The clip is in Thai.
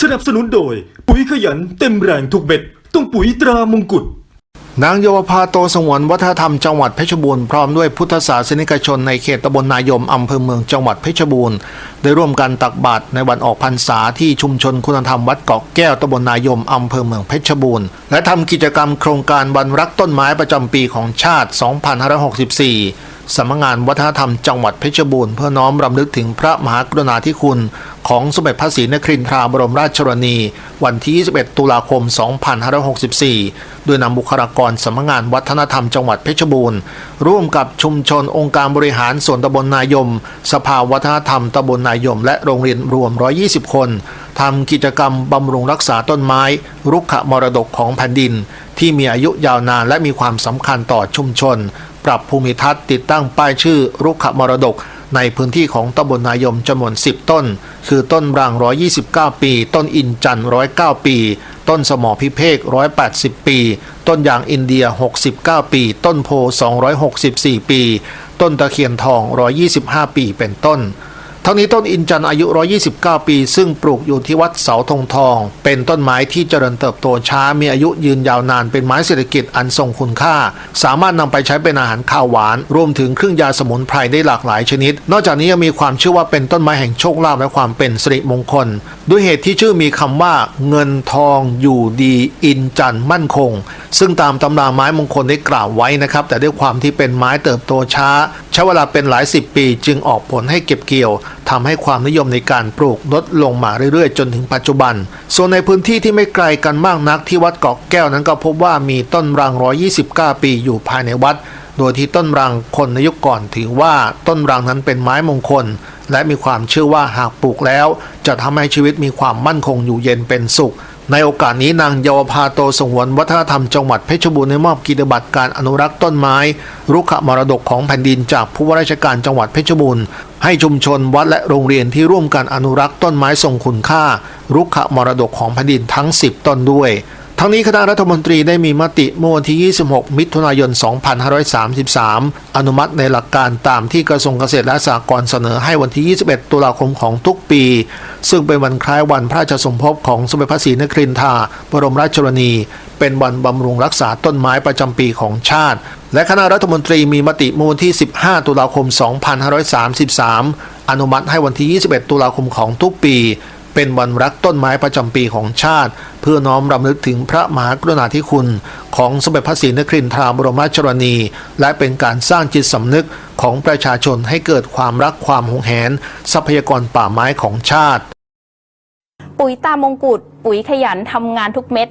สนับสนุนโดย ปุ๋ยขยันเต็มแรงทุกเม็ด ต้องปุ๋ยตรามงกุฎนางเยาวภาโตสงวนวัฒนธรรมจังหวัดเพชรบูรณ์พร้อมด้วยพุทธศาสนิกชนในเขตตำบลนายมอำเภอเมืองจังหวัดเพชรบูรณ์ได้ร่วมกันตักบาตรในวันออกพรรษาที่ชุมชนคุณธรรมวัดเกาะแก้วตำบลนายมอำเภอเมืองเพชรบูรณ์และทำกิจกรรมโครงการวันรักต้นไม้ประจำปีของชาติ 2564 สำนักงานวัฒนธรรมจังหวัดเพชรบูรณ์เพื่อน้อมรำลึกถึงพระมหากรุณาธิคุณ ของสมเด็จพระศรีนครินทราบรมราชชนนี วันที่ 21 ตุลาคม 2564 โดยนำบุคลากรสำนักงานวัฒนธรรมจังหวัดเพชรบูรณ์ ร่วมกับชุมชนองค์การบริหารส่วนตำบลนายม สภาวัฒนธรรมตำบลนายม และโรงเรียนรวม 120 คนทำกิจกรรมบำรุงรักษาต้นไม้ รุกขมรดกของแผ่นดิน ที่มีอายุยาวนานและมีความสำคัญต่อชุมชน ปรับภูมิทัศน์ติดตั้งป้ายชื่อรุกขมรดก ในพื้นที่ของตำบลนายมจำนวน 10 ต้น คือต้นราง129 ปี ต้นอินจันทร์109 ปี ต้นสมอพิเภก180 ปี ต้นยางอินเดีย 69 ปี ต้นโพ 264 ปี ต้นตะเคียนทอง 125 ปีเป็นต้น ทั้งนี้ต้นอินจันอายุ 129 ปี ซึ่งปลูกอยู่ที่วัดเสาธงทอง เป็นต้นไม้ที่เจริญเติบโตช้ามีอายุยืนยาวนานเป็นไม้เศรษฐกิจอันทรงคุณค่า สามารถนำไปใช้เป็นอาหารข้าวหวาน รวมถึงเครื่องยาสมุนไพรได้หลากหลายชนิด นอกจากนี้ยังมีความเชื่อว่าเป็นต้นไม้แห่งโชคลาภและความเป็นสิริมงคล ด้วยเหตุที่ชื่อมีคำว่า เงินทองอยู่ดีอินจันมั่นคง ซึ่งตามตำราไม้มงคลได้กล่าวไว้นะครับแต่ด้วยความที่เป็นไม้เติบโตช้า ใช้เวลาเป็นหลายสิบปีจึงออกผลให้เก็บเกี่ยวทำให้ความนิยมในการปลูกลดลงมาเรื่อยๆ จนถึงปัจจุบัน ส่วนในพื้นที่ที่ไม่ไกลกันมากนักที่วัดเกาะแก้วนั้นก็พบว่ามีต้นรัง 129 ปีอยู่ภายในวัด โดยที่ต้นรังคนในยุคก่อนถือว่าต้นรังนั้นเป็นไม้มงคล และมีความเชื่อว่าหากปลูกแล้ว จะทำให้ชีวิตมีความมั่นคงอยู่เย็นเป็นสุข ในโอกาสนี้นางเยาวภาโตสงวนวัฒนธรรมจังหวัดเพชรบูรณ์ได้มอบกิจบัตรการอนุรักษ์ต้นไม้ รุกขมรดกของแผ่นดินจากผู้ว่าราชการจังหวัดเพชรบูรณ์ให้ชุมชนวัดและโรงเรียนที่ร่วมกันอนุรักษ์ต้นไม้ทรงคุณค่า รุกขมรดกของแผ่นดินทั้ง 10 ต้นด้วย ทั้งนี้คณะรัฐมนตรีได้มีมติเมื่อวันที่ 26 มิถุนายน 2533 อนุมัติในหลักการตามที่กระทรวงเกษตรและสหกรณ์เสนอให้วันที่ 21 ตุลาคมของทุกปี ซึ่งเป็นวันคล้ายวันพระราชสมภพของสมเด็จพระศรีนครินทราบรมราชชนนี เป็นวันบำรุงรักษาต้นไม้ประจำปีของชาติ และคณะรัฐมนตรีมีมติเมื่อวันที่ 15 ตุลาคม 2533 อนุมัติให้วันที่ 21 ตุลาคมของทุกปี เป็นวันรักต้นไม้ประจำปีของชาติ เพื่อน้อมรำลึกถึงพระมหากรุณาธิคุณ ของสมเด็จพระศรีนครินทราบรมราชชนนี และเป็นการสร้างจิตสำนึกของประชาชนให้เกิดความรักความหวงแหน ทรัพยากรป่าไม้ของชาติ ปุ๋ยตามงกุฎปุ๋ยขยันทำงานทุกเม็ด